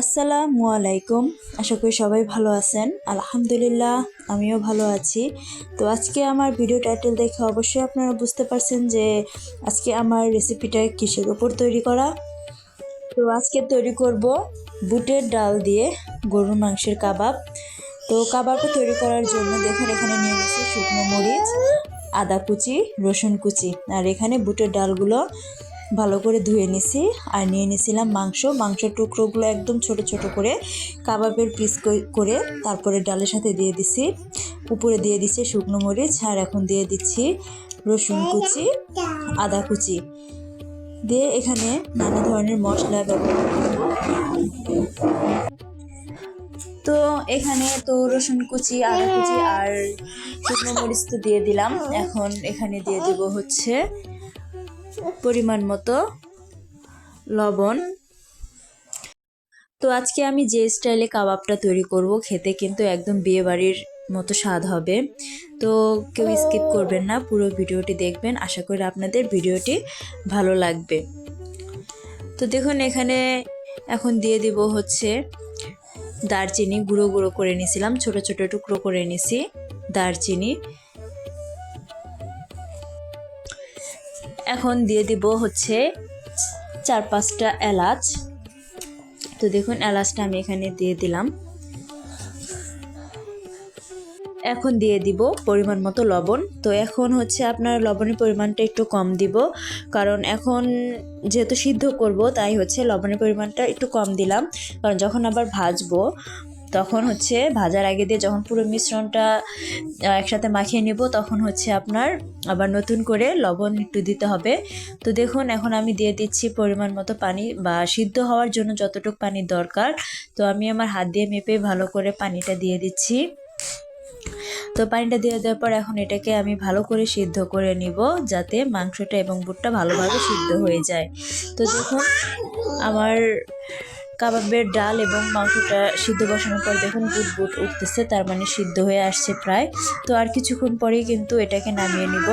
আসসালামু আলাইকুম। আশা করি সবাই ভালো আছেন। আলহামদুলিল্লাহ, আমিও ভালো আছি। তো আজকে আমার ভিডিও টাইটেল দেখে অবশ্যই আপনারা বুঝতে পারছেন যে আজকে আমার রেসিপিটা কিসের ওপর তৈরি করা। তো আজকে তৈরি করব বুটের ডাল দিয়ে গরুর মাংসের কাবাব। তো কাবাবটা তৈরি করার জন্য দেখুন, এখানে নিয়ে নিয়েছি শুকনো মরিচ, আদা কুচি, রসুন কুচি। আর এখানে বুটের ডালগুলো ভালো করে ধুয়ে নিছি আর নিয়ে নিয়েছিলাম মাংস। মাংসের টুকরোগুলো একদম ছোট ছোট করে কাবাবের পিস করে তারপরে ডালের সাথে দিয়ে দিছি। উপরে দিয়ে দিচ্ছি শুকনো মরিচ আর এখন দিয়ে দিচ্ছি রসুন কুচি, আদা কুচি। দিয়ে এখানে নানা ধরনের মশলা ব্যবহার তো এখানে তো রসুন কুচি, আদা কুচি আর শুকনো মরিচ তো দিয়ে দিলাম। এখন এখানে দিয়ে দিব হচ্ছে পরিমাণ মতো লবণ। তো আজকে আমি যে স্টাইলে কাবাবটা তৈরি করব, খেতে কিন্তু একদম বিয়েবাড়ির মতো স্বাদ হবে। তো কেউ স্কিপ করবেন না, পুরো ভিডিওটি দেখবেন। আশা করি আপনাদের ভিডিওটি ভালো লাগবে। তো দেখুন, এখানে এখন দিয়ে দিব হচ্ছে দারচিনি। গুঁড়ো গুঁড়ো করে নিয়েছিলাম, ছোট ছোট টুকরো করে নিছি দারচিনি। এখন দিয়ে দিব হচ্ছে চার পাঁচটা এলাচ। তো দেখুন, এলাচটা আমি এখানে দিয়ে দিলাম। এখন দিয়ে দিব পরিমাণ মতো লবণ। তো এখন হচ্ছে আপনার লবণের পরিমাণটা একটু কম দিব, কারণ এখন যেহেতু সিদ্ধ করব, তাই হচ্ছে লবণের পরিমাণটা একটু কম দিলাম। কারণ যখন আবার ভাজবো তখন হচ্ছে ভাজার আগে দিয়ে যখন পুরো মিশ্রণটা একসাথে মাখিয়ে নিব, তখন হচ্ছে আপনার আবার নতুন করে লবণ একটু দিতে হবে। তো দেখুন, এখন আমি দিয়ে দিচ্ছি পরিমাণ মতো পানি বা সিদ্ধ হওয়ার জন্য যতটুকু পানি দরকার। তো আমি আমার হাত দিয়ে মেপে ভালো করে পানিটা দিয়ে দিচ্ছি। তো পানিটা দিয়ে দেওয়ার পর এখন এটাকে আমি ভালো করে সিদ্ধ করে নিব, যাতে মাংসটা এবং বুটটা ভালোভাবে সিদ্ধ হয়ে যায়। তো দেখুন, আমার কাবাবের ডাল এবং মাংসটা সিদ্ধ বসানোর পর দেখুন বুট বুট উঠতেছে, তার মানে সিদ্ধ হয়ে আসছে প্রায়। তো আর কিছুক্ষণ পরেই কিন্তু এটাকে নামিয়ে নিব।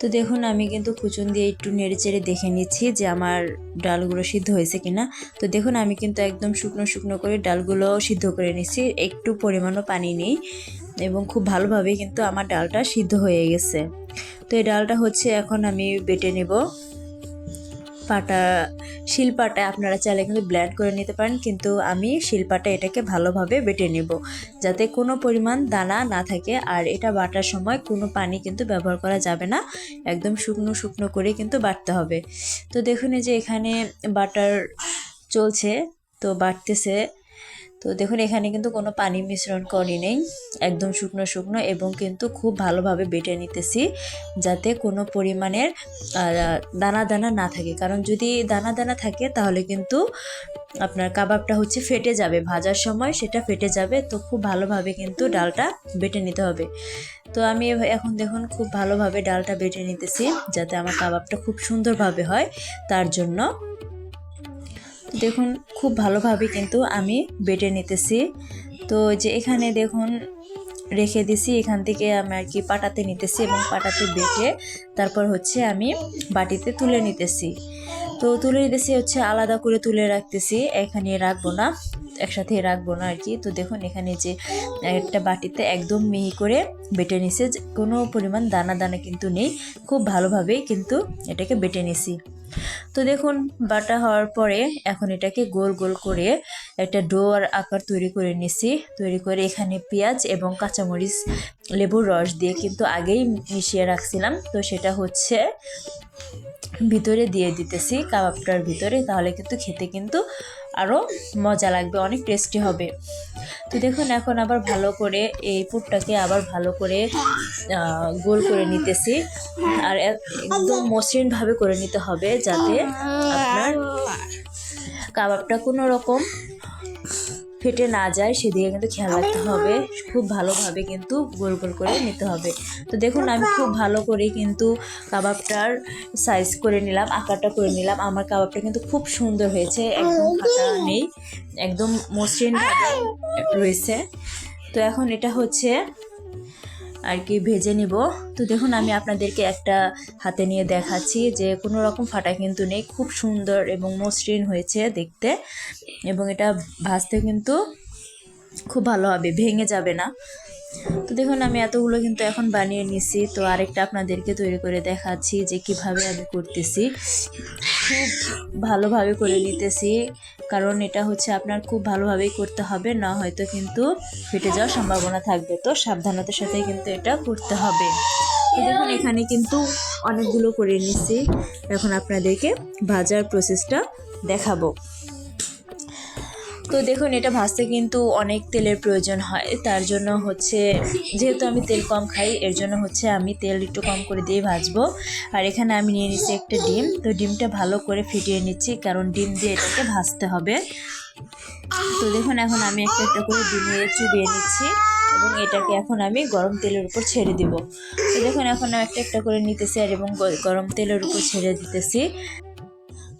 তো দেখুন, আমি কিন্তু কুচুন দিয়ে একটু নেড়ে চেড়ে দেখে নিচ্ছি যে আমার ডালগুলো সিদ্ধ হয়েছে কিনা। তো দেখুন, আমি কিন্তু একদম শুকনো শুকনো করে ডালগুলো সিদ্ধ করে নিচ্ছি, একটু পরিমাণও পানি নেই এবং খুব ভালোভাবে কিন্তু আমার ডালটা সিদ্ধ হয়ে গেছে। তো এই ডালটা হচ্ছে এখন আমি বেটে নেব। পাটা শিলপাটা আপনারা চাইলে কিন্তু ব্ল্যান্ড করে নিতে পারেন, কিন্তু আমি শিলপাটা এটাকে ভালোভাবে বেটে নেব। যাতে কোনো পরিমাণ দানা না থাকে, আর এটা বাটার সময় কোনো পানি কিন্তু ব্যবহার করা যাবে না। একদম শুকনো শুকনো করে কিন্তু বাটতে হবে। তো দেখুন যে এখানে বাটার চলছে, তো বাটতেছে। তো দেখুন, এখানে কিন্তু কোনো পানি মিশ্রণ করি নেই। একদম শুকনো শুকনো এবং কিন্তু খুব ভালোভাবে বেটে নিতেছি যাতে কোনো পরিমাণের দানা দানা না থাকে। কারণ যদি দানা দানা থাকে তাহলে কিন্তু আপনার কাবাবটা হচ্ছে ফেটে যাবে। ভাজার সময় সেটা ফেটে যাবে, তো খুব ভালোভাবে কিন্তু ডালটা বেটে নিতে হবে। তো আমি এখন দেখুন, খুব ভালোভাবে ডালটা বেটে নিতেছি যাতে আমার কাবাবটা খুব সুন্দরভাবে হয়। তার জন্য দেখুন, খুব ভালোভাবে কিন্তু আমি বেটে নিতেছি। তো যে এখানে দেখুন, রেখে দিছি, এখান থেকে আমি আর কি পাটাতে নিতেছি এবং পাটাতে বেটে তারপর হচ্ছে আমি বাটিতে তুলে নিতেছি। তো তুলে নিতেছি, হচ্ছে আলাদা করে তুলে রাখতেছি, এখানে রাখব না, একসাথে রাখব না আর কি। তো দেখুন, এখানে যে একটা বাটিতে একদম মিহি করে বেটে নিছে, কোনো পরিমাণ দানা দানা কিন্তু নেই, খুব ভালোভাবেই কিন্তু এটাকে বেটে নিছি। তো দেখুন, বাটা হওয়ার পরে এখন এটাকে গোল গোল করে একটা ডোয়ার আকার তৈরি করে নিছি। তৈরি করে এখানে পেঁয়াজ এবং কাঁচামরিচ, লেবুর রস দিয়ে কিন্তু আগেই মিশিয়ে রাখছিলাম। তো সেটা হচ্ছে ভিতরে দিয়ে দিতেছি কাবাবটার ভিতরে, তাহলে কিন্তু খেতে কিন্তু আরও মজা লাগবে, অনেক টেস্টি হবে। তো দেখুন, এখন আবার ভালো করে এই পুরটাকে আবার ভালো করে গোল করে নিতেছি। আর একদম মসৃণভাবে করে নিতে হবে যাতে আপনার কাবাবটা কোনো রকম ফেটে না যায় সেদিকে কিন্তু খেয়াল রাখতে হবে। খুব ভালোভাবে কিন্তু গোল গোল করে নিতে হবে। তো দেখুন আমি খুব ভালো করে কিন্তু কাবাবটার সাইজ করে নিলাম আকারটা করে নিলাম। আমার কাবাবটা কিন্তু খুব সুন্দর হয়েছে একদম ফাটা নেই একদম মসৃণ রয়েছে। তো এখন এটা হচ্ছে আর কি ভেজে নিব। তো দেখুন, আমি আপনাদেরকে একটা হাতে নিয়ে দেখাচ্ছি যে কোনো রকম ফাটা কিন্তু নেই। খুব সুন্দর এবং মসৃণ হয়েছে দেখতে। এবং এটা ভাজতে কিন্তু খুব ভালো হবে, ভেঙে যাবে না। তো দেখুন, আমি এতগুলো কিন্তু এখন বানিয়ে নিছি। তো আরেকটা আপনাদেরকে তৈরি করে দেখাচ্ছি যে কীভাবে আমি করতেছি। খুব ভালোভাবে করে নিতেছি। কারণ এটা হচ্ছে আপনার খুব ভালোভাবেই করতে হবে, না হয়তো কিন্তু ফেটে যাওয়ার সম্ভাবনা থাকবে। তো সাবধানতার সাথে কিন্তু এটা করতে হবে। দেখুন, এখানে কিন্তু অনেকগুলো করে নিচ্ছি। এখন আপনাদেরকে ভাজার প্রসেসটা দেখাবো। তো দেখুন, এটা ভাজতে কিন্তু অনেক তেলের প্রয়োজন হয়। তার জন্য হচ্ছে, যেহেতু আমি তেল কম খাই, এর জন্য হচ্ছে আমি তেল একটু কম করে দিয়ে ভাজবো। আর এখানে আমি নিয়ে নিচ্ছি একটা ডিম। তো ডিমটা ভালো করে ফিটিয়ে নিচ্ছি, কারণ ডিম দিয়ে এটাকে ভাজতে হবে। তো দেখুন, এখন আমি একটা একটা করে ডিমে চুবিয়ে নিচ্ছি, এবং এটাকে এখন আমি গরম তেলের উপর ছেড়ে দিব। তো দেখুন, এখন একটা একটা করে নিতেছি, আর এবং গরম তেলের উপর ছেড়ে দিতেছি।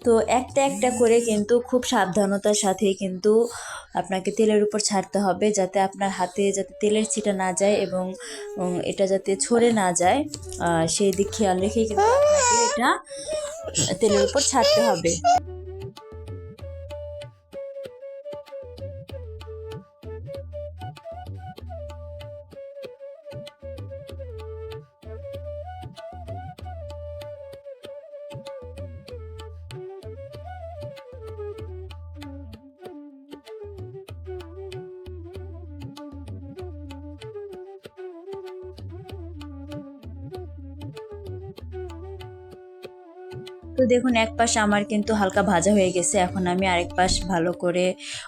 তো একটা একটা করে কিন্তু খুব সাবধানতার সাথে কিন্তু আপনাকে তেলের উপর ছাড়তে হবে যাতে আপনার হাতে যাতে তেলের ছিটা না যায় এবং এটা যাতে ছড়ে না যায়। সেই দিক খেয়াল রেখেই কিন্তু আপনাকে এটা তেলের উপর ছাড়তে হবে। তো দেখুন, এক পাশ আমার কিন্তু হালকা ভাজা হয়ে গেছে। এখন আমি আরেক পাশ ভালো করে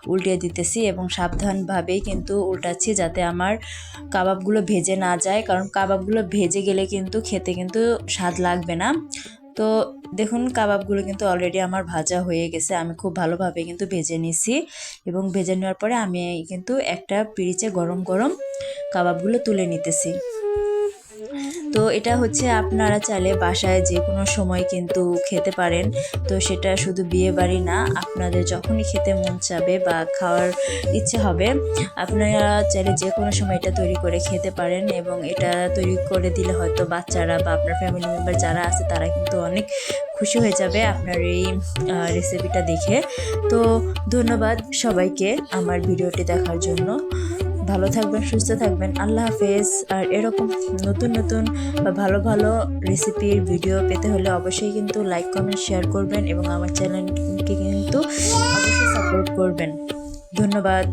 উল্টে দিতেছি এবং সাবধানভাবেই কিন্তু উল্টাচ্ছি যাতে আমার কাবাবগুলো ভেজে না যায়। কারণ কাবাবগুলো ভেজে গেলে কিন্তু খেতে কিন্তু স্বাদ লাগবে না। তো দেখুন, কাবাবগুলো কিন্তু অলরেডি আমার ভাজা হয়ে গেছে। আমি খুব ভালোভাবে কিন্তু ভেজে নিছি এবং ভেজে নেওয়ার পরে আমি কিন্তু একটা পিরিচে গরম গরম কাবাবগুলো তুলে নিতেছি। তো এটা হচ্ছে আপনারা চাইলে বাসায় যে কোনো সময় কিন্তু খেতে পারেন। তো সেটা শুধু বিয়ে বাড়ি না, আপনাদের যখনই খেতে মন চাবে বা খাওয়ার ইচ্ছে হবে, আপনারা চাইলে যে কোনো সময় এটা তৈরি করে খেতে পারেন এবং এটা তৈরি করে দিলে হয়তো বাচ্চারা বা আপনার ফ্যামিলি মেম্বার যারা আছে তারা কিন্তু অনেক খুশি হয়ে যাবে আপনার এই রেসিপিটা দেখে। তো ধন্যবাদ সবাইকে আমার ভিডিওটি দেখার জন্য। ভালো থাকবেন, সুস্থ থাকবেন। আল্লাহ হাফেজ। আর এরকম নতুন নতুন বা ভালো ভালো রেসিপির ভিডিও পেতে হলে অবশ্যই কিন্তু লাইক, কমেন্ট, শেয়ার করবেন এবং আমার চ্যানেলকে কিন্তু অবশ্যই সাপোর্ট করবেন। ধন্যবাদ।